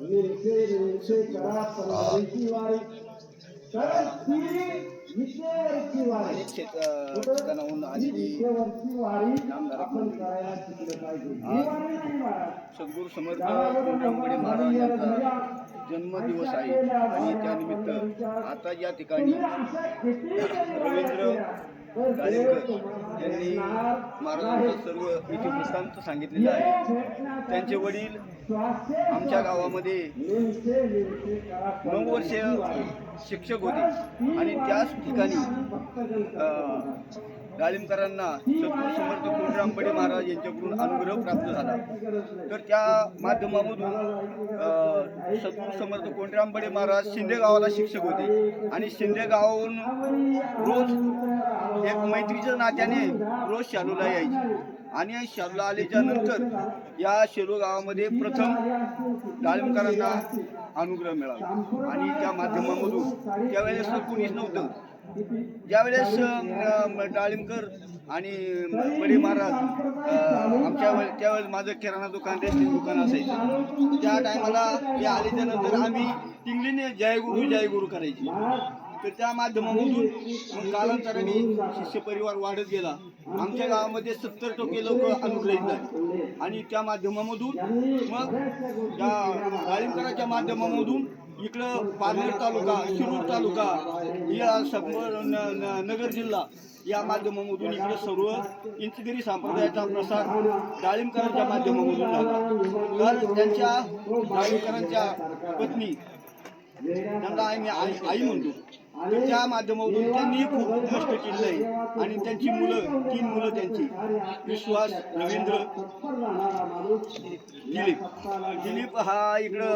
निरसे निरसे करा वारी कारण ती वारी आलेली वारी आपण करायला शिकलं पाहिजे ही वारी नाही महाराज सद्गुरू समर्थ महाराज यांचा जन्मदिवस आहे. आणि त्यानिमित्त आता या ठिकाणी रवींद्र गाडेकर यांनी महाराजांचं सर्व इतिवृत्तांत सांगितलेलं आहे. त्यांचे वडील आमच्या गावामध्ये नऊ वर्ष शिक्षक होते. आणि त्याच ठिकाणी डाळिंबकरांना सद्गुरू समर्थ कोंडरामबडे महाराज यांच्याकडून अनुग्रह प्राप्त झाला. तर त्या माध्यमामधून सद्गुरू समर्थ कोंडरामबडे महाराज शिंदे गावाला शिक्षक होते. आणि शिंदे गावाहून रोज एक मैत्रीच्या नात्याने रोज शालूला यायचे. आणि शालूला आल्याच्यानंतर या शेलू गावामध्ये प्रथम डाळिंबकरांना अनुग्रह मिळाला. आणि त्या माध्यमामधून त्यावेळेस कोणीच नव्हतं. ज्यावेळेस डाळिंबकर आणि बडे महाराज आमच्या त्यावेळेस माझं किराणा दुकान रेस्टिंग दुकान असायचं. त्या टायमाला हे आल्याच्यानंतर आम्ही इंग्लिशने जय गुरु जय गुरु करायचे. तर त्या माध्यमामधून मग कालांतराने शिष्य परिवार वाढत गेला. आमच्या गावामध्ये सत्तर टक्के लोक अनुग्रहित झाले. आणि त्या माध्यमामधून मग त्या डाळिंबकराच्या माध्यमामधून इकडं पारनेर तालुका शिरूर तालुका या संपूर्ण न- न- नगर जिल्हा या माध्यमामधून इकडे सर्व इंचगिरी संप्रदायाचा प्रसार डाळिंबकरांच्या माध्यमामधून झाला. तर त्यांच्या डाळिंबकरांच्या पत्नी त्यांना मी आई आई म्हणतो. तर त्या माध्यमातून त्यांनी खूप कष्ट केलेलं आहे. आणि त्यांची मुलं तीन मुलं त्यांची विश्वास रवींद्र दिलीप. दिलीप हा इकडं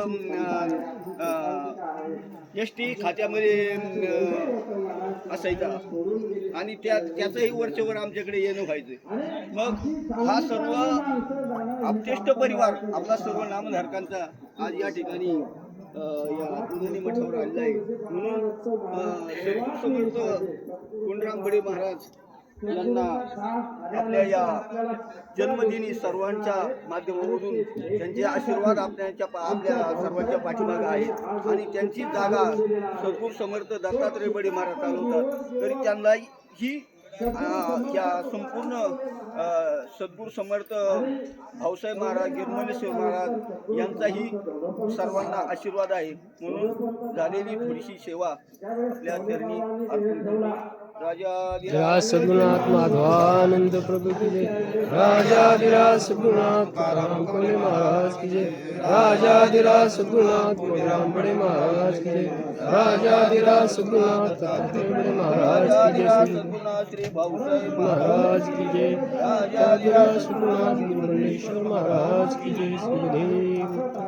एस टी खात्यामध्ये असायचा. आणि त्या त्याचंही वरचेवर आमच्याकडे येणं व्हायचं. मग हा सर्व आपतेष्ट परिवार आपला सर्व नामधारकांचा आज या ठिकाणी या पुणे मठावर आलेला आहे म्हणून समर्थ कोंडराम बडे महाराज यांना आपल्या या जन्मदिनी सर्वांच्या माध्यमामधून त्यांचे आशीर्वाद आपल्याच्या आपल्या सर्वांच्या पाठीमागं आहेत. आणि त्यांची जागा सद्गुर समर्थ दत्तात्रय बडे महाराज चालवतात तरी त्यांना ही या संपूर्ण अ, सद्गुरू समर्थ भाऊसाहेब महाराज गिरमलेश्वर महाराज यांचाही सर्वांना आशीर्वाद आहे. म्हणून झालेली थोडीशी सेवा आपल्या चरणी अर्पण करतो. राजा राज सद्गुणात माधवानंद प्रभु की जय। राजाधिराज सद्गुणात तुकाराम कोले महाराज की जय। राजाधिराज सद्गुणात कोलेराम बड़े महाराज की जय। राजाधिराज सद्गुणात दत्तात्रेय बड़े महाराज की जय। महाराज की जय। राजाधिराज सद्गुणात गिरमलेश्वर महाराज की जय। गुरुदेव।